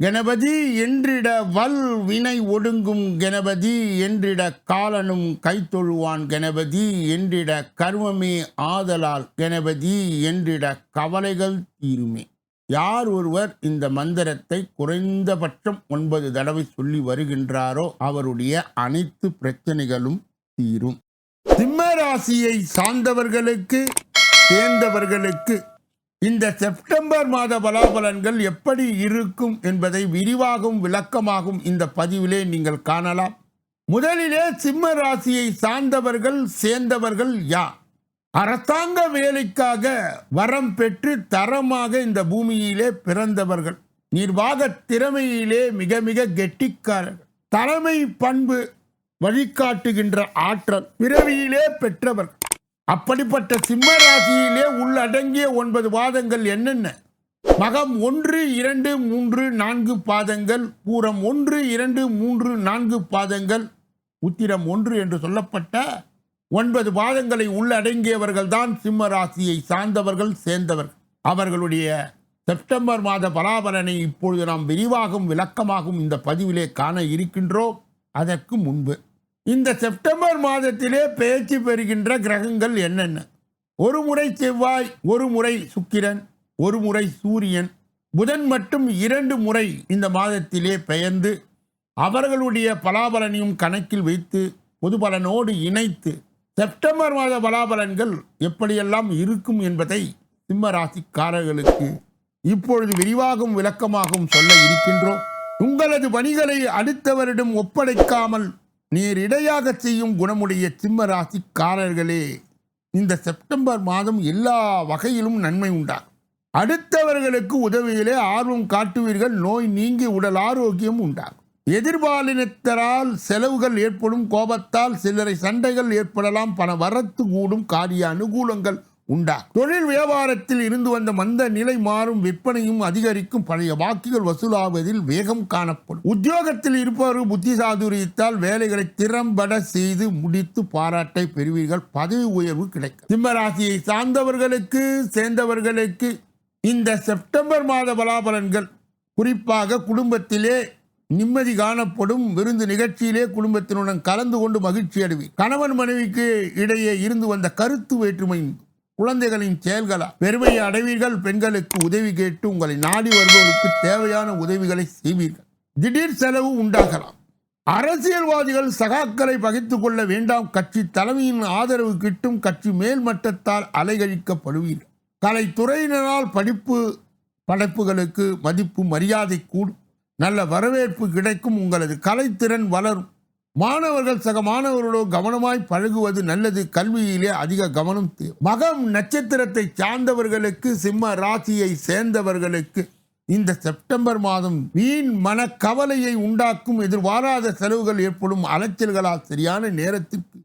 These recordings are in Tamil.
கணபதி என்றிட வல் வினை ஒடுங்கும் கணபதி என்றிட காலனும் கைத்தொழுவான் கணபதி என்றிட கர்மமே ஆதலால் கணபதி என்றிட கவலைகள் தீருமே. யார் ஒருவர் இந்த மந்திரத்தை குறைந்தபட்சம் ஒன்பது தடவை சொல்லி வருகின்றாரோ அவருடைய அனைத்து பிரச்சனைகளும் தீரும். சிம்ம ராசியை சார்ந்தவர்களுக்கு சேர்ந்தவர்களுக்கு இந்த செப்டம்பர் மாத பலாபலன்கள் எப்படி இருக்கும் என்பதை விரிவாகவும் விளக்கமாகவும் இந்த பதிவிலே நீங்கள் காணலாம். முதலிலே சிம்ம ராசியை சார்ந்தவர்கள் சேர்ந்தவர்கள் யார்? அரசாங்க வேலைக்காக வரம் பெற்று தரமாக இந்த பூமியிலே பிறந்தவர்கள். நிர்வாக திறமையிலே மிக மிக கெட்டிக்காரர்கள் தலைமை பண்பு வழிகாட்டுகின்ற ஆற்றல். பிறவியிலே பெற்றவர்கள் அப்படிப்பட்ட சிம்ம ராசியிலே உள்ளடங்கிய ஒன்பது பாதங்கள் என்னென்ன? மகம் ஒன்று இரண்டு மூன்று நான்கு பாதங்கள் பூரம் ஒன்று இரண்டு மூன்று நான்கு பாதங்கள் உத்திரம் ஒன்று என்று சொல்லப்பட்ட ஒன்பது பாதங்களை உள்ளடங்கியவர்கள் தான் சிம்ம ராசியை சார்ந்தவர்கள் சேர்ந்தவர்கள். அவர்களுடைய செப்டம்பர் மாத பலாபலனை இப்பொழுது நாம் விரிவாகவும் விளக்கமாகவும் இந்த பதிவிலே காண இருக்கின்றோம். அதற்கு முன்பு இந்த செப்டம்பர் மாதத்திலே பேச்சு பெறுகின்ற கிரகங்கள் என்னென்ன? ஒரு முறை செவ்வாய் ஒரு முறை சுக்கிரன் ஒரு முறை சூரியன். புதன் மட்டும் இரண்டு முறை இந்த மாதத்திலே பெயர்ந்து அவர்களுடைய பலாபலனையும் கணக்கில் வைத்து பொது பலனோடு இணைத்து செப்டம்பர் மாத பலாபலன்கள் எப்படியெல்லாம் இருக்கும் என்பதை சிம்ம ராசிக்காரர்களுக்கு இப்பொழுது விரிவாகவும் விளக்கமாகவும் சொல்ல இருக்கின்றோம். உங்களது பணிகளை அடுத்தவரிடம் ஒப்படைக்காமல் நீர் இடையாக செய்யும் குணமுடைய சிம்ம ராசிக்காரர்களே இந்த செப்டம்பர் மாதம் எல்லா வகையிலும் நன்மை உண்டாகும். அடுத்தவர்களுக்கு உதவியிலே ஆர்வம் காட்டுவீர்கள் நோய் நீங்கி உடல் ஆரோக்கியம் உண்டாகும். எதிர்பாலினத்தரால் செலவுகள் ஏற்படும் கோபத்தால் சிலரை சண்டைகள் ஏற்படலாம் பண வரத்து கூடும் காரிய அனுகூலங்கள் உண்டா? தொழில் வியாபாரத்தில் இருந்து வந்த மந்த நிலை மாறும் விற்பனையும் அதிகரிக்கும். பழைய வாக்குகள் வசூலாவதில் வேகம் காணப்படும். உத்தியோகத்தில் இருப்பவர்கள் புத்தி சாதுரியத்தால் வேலைகளை திறம்பட செய்து முடித்து பாராட்டை பெறுவீர்கள். பதவி உயர்வு கிடைக்கும். சிம்மராசியை சார்ந்தவர்களுக்கு சேர்ந்தவர்களுக்கு இந்த செப்டம்பர் மாத பலாபலன்கள் குறிப்பாக குடும்பத்திலே நிம்மதி காணப்படும். விருந்து நிகழ்ச்சியிலே குடும்பத்தினுடன் கலந்து கொண்டு மகிழ்ச்சி அடைவி கணவன் மனைவிக்கு இடையே இருந்து வந்த கருத்து வேற்றுமை குழந்தைகளின் செயல்களை? பெருமையை அடைவீர்கள். பெண்களுக்கு உதவி கேட்டு உங்களை நாடி வருபவர்களுக்கு தேவையான உதவிகளை செய்வீர்கள். திடீர் செலவு உண்டாகலாம். அரசியல்வாதிகள் சகாக்களை பகிர்ந்து கொள்ள வேண்டாம். கட்சி தலைமையின் ஆதரவு கிட்டும் கட்சி மேல்மட்டத்தால் அலைகழிக்கப்படுவீர்கள். கலைத்துறையினரால் படிப்பு படைப்புகளுக்கு மதிப்பு மரியாதை கூடும். நல்ல வரவேற்பு கிடைக்கும். உங்களது கலைத்திறன் வளரும். மாணவர்கள் சக மாணவர்களோடு கவனமாய் பழகுவது நல்லது. கல்வியிலே அதிக கவனம் மகம் நட்சத்திரத்தை சார்ந்தவர்களுக்கு சிம்ம ராசியை சேர்ந்தவர்களுக்கு இந்த செப்டம்பர் மாதம் வீண் மன கவலையை உண்டாக்கும் எதிர்பாராத செலவுகள் ஏற்படும் அலைச்சல்களால் சரியான நேரத்திற்கு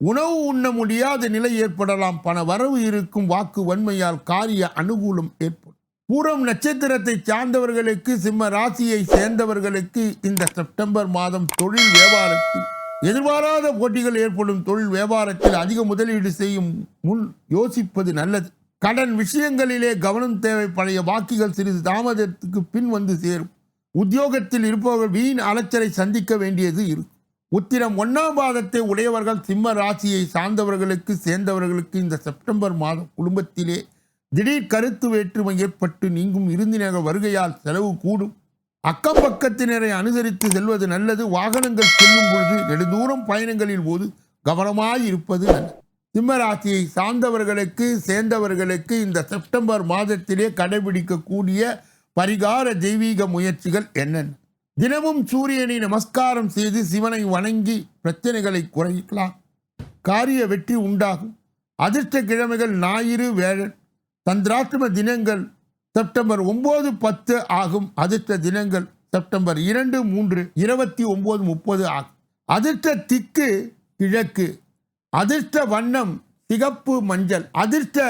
உணவு உண்ண முடியாத நிலை ஏற்படலாம். பண வரவு இருக்கும் வாக்கு வன்மையால் காரிய அனுகூலம் ஏற்படும் பூரம் நட்சத்திரத்தை சார்ந்தவர்களுக்கு சிம்ம ராசியை சேர்ந்தவர்களுக்கு இந்த செப்டம்பர் மாதம் தொழில் வியாபாரத்தில் எதிர்பாராத போட்டிகள் ஏற்படும். தொழில் வியாபாரத்தில் அதிக முதலீடு செய்யும் முன் யோசிப்பது நல்லது. கடன் விஷயங்களிலே கவனம் தேவை. பழைய பாக்கிகள் சிறிது தாமதத்துக்கு பின் வந்து சேரும். உத்தியோகத்தில் இருப்பவர்கள் வீண் அலைச்சலை சந்திக்க வேண்டியது இருக்கும். உத்திரம் ஒன்னாம் பாதத்தை உடையவர்கள் சிம்ம ராசியை சார்ந்தவர்களுக்கு சேர்ந்தவர்களுக்கு இந்த செப்டம்பர் மாதம் குடும்பத்திலே திடீர் கருத்து வேற்றுமை ஏற்பட்டு நீங்கும் விருந்தினர் வருகையால் செலவு கூடும். அக்கம் பக்கத்தினரை அனுசரித்து செல்வது நல்லது. வாகனங்கள் செல்லும் பொழுது நெடுதூரம் பயணங்களில் போது கவனமாய் இருப்பது நல்லது. சிம்மராசியை சார்ந்தவர்களுக்கு சேர்ந்தவர்களுக்கு இந்த செப்டம்பர் மாதத்திலே கடைபிடிக்கக்கூடிய பரிகார தெய்வீக முயற்சிகள் என்னென்ன? தினமும் சூரியனை நமஸ்காரம் செய்து சிவனை வணங்கி பிரச்சனைகளை குறைக்கலாம். காரிய வெற்றி உண்டாகும். அதிர்ஷ்ட கிழமைகள் ஞாயிறு வேழன் சந்திராஷ்டம தினங்கள் செப்டம்பர் ஒம்பது பத்து ஆகும். அதிர்ஷ்ட தினங்கள் செப்டம்பர் இரண்டு மூன்று இருபத்தி ஒம்பது முப்பது ஆகும். அதிர்ஷ்ட திக்கு கிழக்கு. அதிர்ஷ்ட வண்ணம் சிகப்பு மஞ்சள். அதிர்ஷ்ட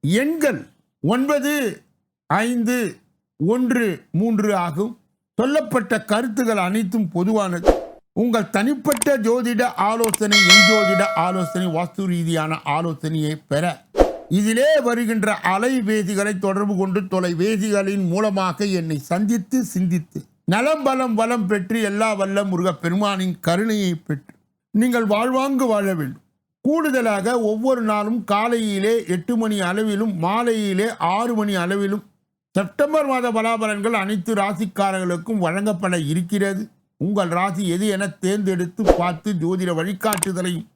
எண்கள் ஒன்பது ஐந்து ஒன்று மூன்று ஆகும். சொல்லப்பட்ட கருத்துகள் அனைத்தும் பொதுவானது. உங்கள் தனிப்பட்ட ஜோதிட ஆலோசனை என் ஜோதிட ஆலோசனை வாஸ்து ரீதியான ஆலோசனையை பெற இதிலே வருகின்ற அலைவேதிகளை தொடர்பு கொண்டு தொலைவேதிகளின் மூலமாக என்னை சந்தித்து சிந்தித்து நலம் பலம் வளம் பெற்று எல்லா வல்ல முருகப் பெருமானின் கருணையை பெற்று நீங்கள் வாழ்வாங்கு வாழ வேண்டும். கூடுதலாக ஒவ்வொரு நாளும் காலையிலே எட்டு மணி அளவிலும் மாலையிலே ஆறு மணி அளவிலும் செப்டம்பர் மாத பலாபலன்கள் அனைத்து ராசிக்காரர்களுக்கும் வழங்கப்பட இருக்கிறது. உங்கள் ராசி எது என தேர்ந்தெடுத்து பார்த்து ஜோதிட வழிகாட்டுதலையும்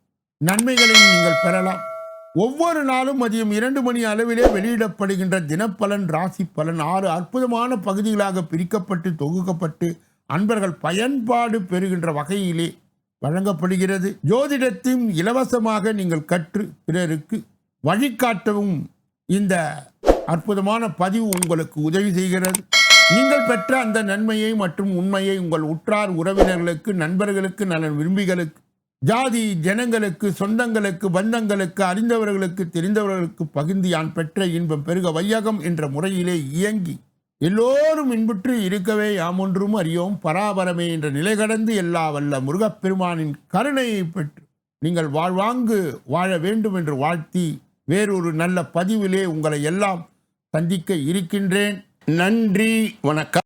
நன்மைகளையும் நீங்கள் பெறலாம். ஒவ்வொரு நாளும் மதியம் இரண்டு மணி அளவிலே வெளியிடப்படுகின்ற தினப்பலன் ராசி பலன். ஆறு அற்புதமான பகுதிகளாக பிரிக்கப்பட்டு தொகுக்கப்பட்டு அன்பர்கள் பயன்பாடு பெறுகின்ற வகையிலே வழங்கப்படுகிறது. ஜோதிடத்தையும் இலவசமாக நீங்கள் கற்று பிறருக்கு வழிகாட்டவும் இந்த அற்புதமான பதிவு உங்களுக்கு உதவி செய்கிறது. நீங்கள் பெற்ற அந்த நன்மையை மற்றும் உண்மையை உங்கள் உற்றார் உறவினர்களுக்கு நண்பர்களுக்கு நலன் விரும்பிகளுக்கு ஜாதி ஜனங்களுக்கு சொந்தங்களுக்கு பந்தங்களுக்கு அறிந்தவர்களுக்கு தெரிந்தவர்களுக்கு பகிர்ந்து யான் பெற்ற இன்பம் பெருக வையகம் என்ற முறையிலே இயங்கி எல்லோரும் இன்புற்று இருக்கவே யாமொன்றும் அறியோம். பராபரமே என்ற நிலை கடந்து எல்லா வல்ல முருகப்பெருமானின் கருணையை பெற்று நீங்கள் வாழ்வாங்கு வாழ வேண்டும் என்று வாழ்த்தி வேறொரு நல்ல பதிவிலே உங்களை எல்லாம் சந்திக்க இருக்கின்றேன். நன்றி வணக்கம்.